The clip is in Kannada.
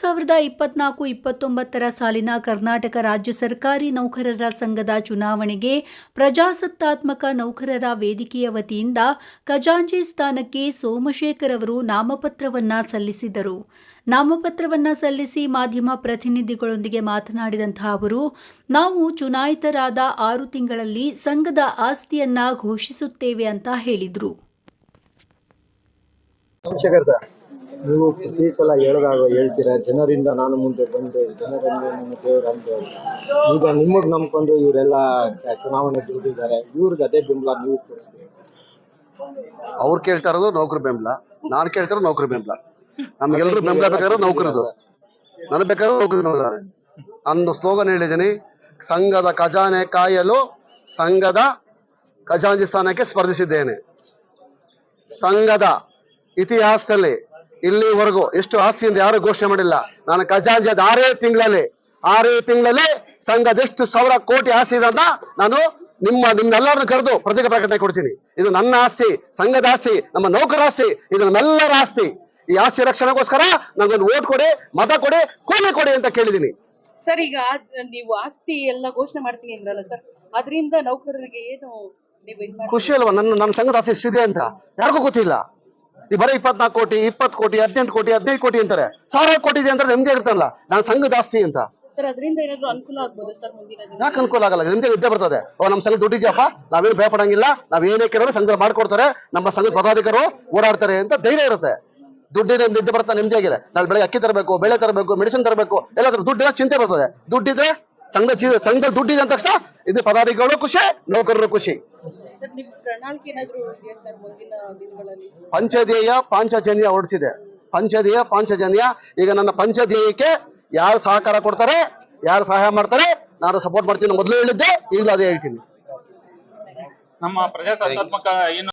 ಸಾವಿರದ ಇಪ್ಪತ್ನಾಲ್ಕು, ಇಪ್ಪತ್ತೊಂಬತ್ತರ ಸಾಲಿನ ಕರ್ನಾಟಕ ರಾಜ್ಯ ಸರ್ಕಾರಿ ನೌಕರರ ಸಂಘದ ಚುನಾವಣೆಗೆ ಪ್ರಜಾಸತ್ತಾತ್ಮಕ ನೌಕರರ ವೇದಿಕೆಯ ವತಿಯಿಂದ ಖಜಾಂಚಿ ಸ್ಥಾನಕ್ಕೆ ಸೋಮಶೇಖರ್ ಅವರು ನಾಮಪತ್ರವನ್ನ ಸಲ್ಲಿಸಿದರು. ನಾಮಪತ್ರವನ್ನ ಸಲ್ಲಿಸಿ ಮಾಧ್ಯಮ ಪ್ರತಿನಿಧಿಗಳೊಂದಿಗೆ ಮಾತನಾಡಿದಂತಹ ಅವರು, ನಾವು ಚುನಾಯಿತರಾದ ಆರು ತಿಂಗಳಲ್ಲಿ ಸಂಘದ ಆಸ್ತಿಯನ್ನ ಘೋಷಿಸುತ್ತೇವೆ ಅಂತ ಹೇಳಿದರು. ನೀವು ಪ್ರತಿ ಸಲ ಹೇಳಿದಾಗ ಹೇಳ್ತೀರಾ, ಜನರಿಂದ ನಾನು ಮುಂದೆ ಬಂದೆ ಜನರಿಂದ ನಿಮ್ಮ ದೇವರ ಅಂದೆ. ಈಗ ನಿಮಗೆ ನಂಬ್ಕೊಂಡು ಇವರೆಲ್ಲ ಚುನಾವಣೆ ಗೆದ್ದಿದ್ದಾರೆ ಇವ್ರಿಗೆ ಅದೇ ಬೆಂಬಲ ನೀವು ಕೊಡ್ತೀರಿ. ಅವ್ರು ಕೇಳ್ತಾ ಇರೋದು ನೌಕರ ಬೆಂಬಲ, ನಾನು ಕೇಳ್ತಾ ಇರೋದು ನೌಕರ ಬೆಂಬಲ. ನಮ್ಗೆಲ್ರು ಬೆಂಬಲ ಬೇಕಾದ್ರೆ ನೌಕರದು. ನನಗೆ ಬೇಕಾದ್ರೆ ನೌಕರ ಬೆಂಬಲ ಅನ್ನೋ ಸ್ಲೋಗನ್ ಹೇಳಿದ್ದೀನಿ, ಸಂಘದ ಖಜಾನೆ ಕಾಯಲು ಸಂಘದ ಖಜಾಂಜಿ ಸ್ಥಾನಕ್ಕೆ ಸ್ಪರ್ಧಿಸಿದ್ದೇನೆ. ಸಂಘದ ಇತಿಹಾಸದಲ್ಲಿ ಇಲ್ಲಿವರೆಗೂ ಎಷ್ಟು ಆಸ್ತಿಯಿಂದ ಯಾರು ಘೋಷಣೆ ಮಾಡಿಲ್ಲ. ನಾನು ಖಜಾಂಚಿ ಆದ ಆರೇ ತಿಂಗಳಲ್ಲಿ ಆರೇ ತಿಂಗಳಲ್ಲಿ ಸಂಘದ ಎಷ್ಟು ಸಾವಿರ ಕೋಟಿ ಆಸ್ತಿ ಇದೆ ಅಂತ ನಾನು ನಿಮ್ಮ ನಿಮ್ಮೆಲ್ಲರನ್ನು ಕರೆದು ಪ್ರತೀಕ ಪ್ರಕಟಣೆ ಕೊಡ್ತೀನಿ. ಇದು ನನ್ನ ಆಸ್ತಿ ಸಂಘದ ಆಸ್ತಿ ನಮ್ಮ ನೌಕರ ಆಸ್ತಿ ಇದು ನಮ್ಮೆಲ್ಲರ ಆಸ್ತಿ. ಈ ಆಸ್ತಿ ರಕ್ಷಣೆಗೋಸ್ಕರ ನನಗೊಂದು ಓಟ್ ಕೊಡಿ ಮತ ಕೊಡಿ ಕೂಲಿ ಕೊಡಿ ಅಂತ ಕೇಳಿದೀನಿ ಸರ್ ಈಗ ನೀವು ಆಸ್ತಿ ಎಲ್ಲ ಘೋಷಣೆ ಮಾಡ್ತೀನಿ ಅಂದ್ರಲ್ಲ ಸರ್ ಅದರಿಂದ ನೌಕರರಿಗೆ ಏನು ಖುಷಿ ಅಲ್ವಾ? ನನ್ನ ನನ್ನ ಸಂಘದ ಆಸ್ತಿ ಸಿದೆ ಅಂತ. ಯಾರಿಗೂ ಗೊತ್ತಿಲ್ಲ. ಈ ಬರೀ ಇಪ್ಪತ್ನಾಲ್ಕು ಕೋಟಿ ಇಪ್ಪತ್ತು ಕೋಟಿ ಹದಿನೆಂಟು ಕೋಟಿ ಹದಿನೈದು ಕೋಟಿ ಅಂತಾರೆ. ಸಾವಿರ ಕೋಟಿ ಇದೆ ಅಂದ್ರೆ ನೆಮ್ಮದಿ ಇರ್ತಲ್ಲ ನಾನು ಸಂಘ ಜಾಸ್ತಿ ಅಂತ. ಯಾಕೆ ಅನುಕೂಲ ಆಗಲ್ಲ? ನಿಮ್ದೇ ವಿದ್ಯೆ ಬರ್ತದೆ. ಓ ನಮ್ಮ ಸಂಘ ದುಡ್ಡಿದ್ಯಪ್ಪ ನಾವೇನು ಭಯಪಡಂಗಿಲ್ಲ ನಾವ್ ಏನೇ ಕೇಳಿದ್ರೆ ಸಂಘ ಮಾಡ್ಕೊಡ್ತಾರೆ ನಮ್ಮ ಸಂಘದ ಪದಾಧಿಕಾರರು ಓಡಾಡ್ತಾರೆ ಅಂತ ಧೈರ್ಯ ಇರುತ್ತೆ. ದುಡ್ಡಿನ ನಿದ್ದೆ ಬರ್ತಾ ನೆಮ್ಮದಿಯಾಗಿದೆ ನಾಳೆ ಬೆಳಗ್ಗೆ ಅಕ್ಕಿ ತರಬೇಕು ಬೆಳೆ ತರಬೇಕು ಮೆಡಿಸಿನ್ ತರಬೇಕು ಎಲ್ಲ ದುಡ್ಡಿನ ಚಿಂತೆ ಬರ್ತದೆ. ದುಡ್ಡಿದ್ರೆ ಸಂಘ ಸಂಘ ದುಡ್ಡಿದೆ ಅಂದ ತಕ್ಷಣ ಇದು ಪದಾಧಿಕಾರಿಗಳು ಖುಷಿ ನೌಕರರು ಖುಷಿ. ಸರ್ ನಿಮ್ ಪ್ರಣಾಳಿಕೆ ಏನಾದ್ರು ಇದೆಯಾ ಸರ್ ಮುಂದಿನ ದಿನಗಳಲ್ಲಿ? ಪಂಚಧೇಯ ಪಾಂಚಜನ್ಯ ಹೊರಡಿಸಿದೆ ಪಂಚಧೇಯ ಪಾಂಚಜನ್ಯ ಈಗ ನನ್ನ ಪಂಚಧೇಯಕ್ಕೆ ಯಾರು ಸಹಕಾರ ಕೊಡ್ತಾರೆ ಯಾರು ಸಹಾಯ ಮಾಡ್ತಾರೆ ನಾನು ಸಪೋರ್ಟ್ ಮಾಡ್ತೀನಿ ಮೊದಲು ಹೇಳಿದ್ದೆ ಈಗಲೂ ಅದೇ ಹೇಳ್ತೀನಿ. ನಮ್ಮ ಪ್ರಜಾಸತ್ತಾತ್ಮಕ ಏನು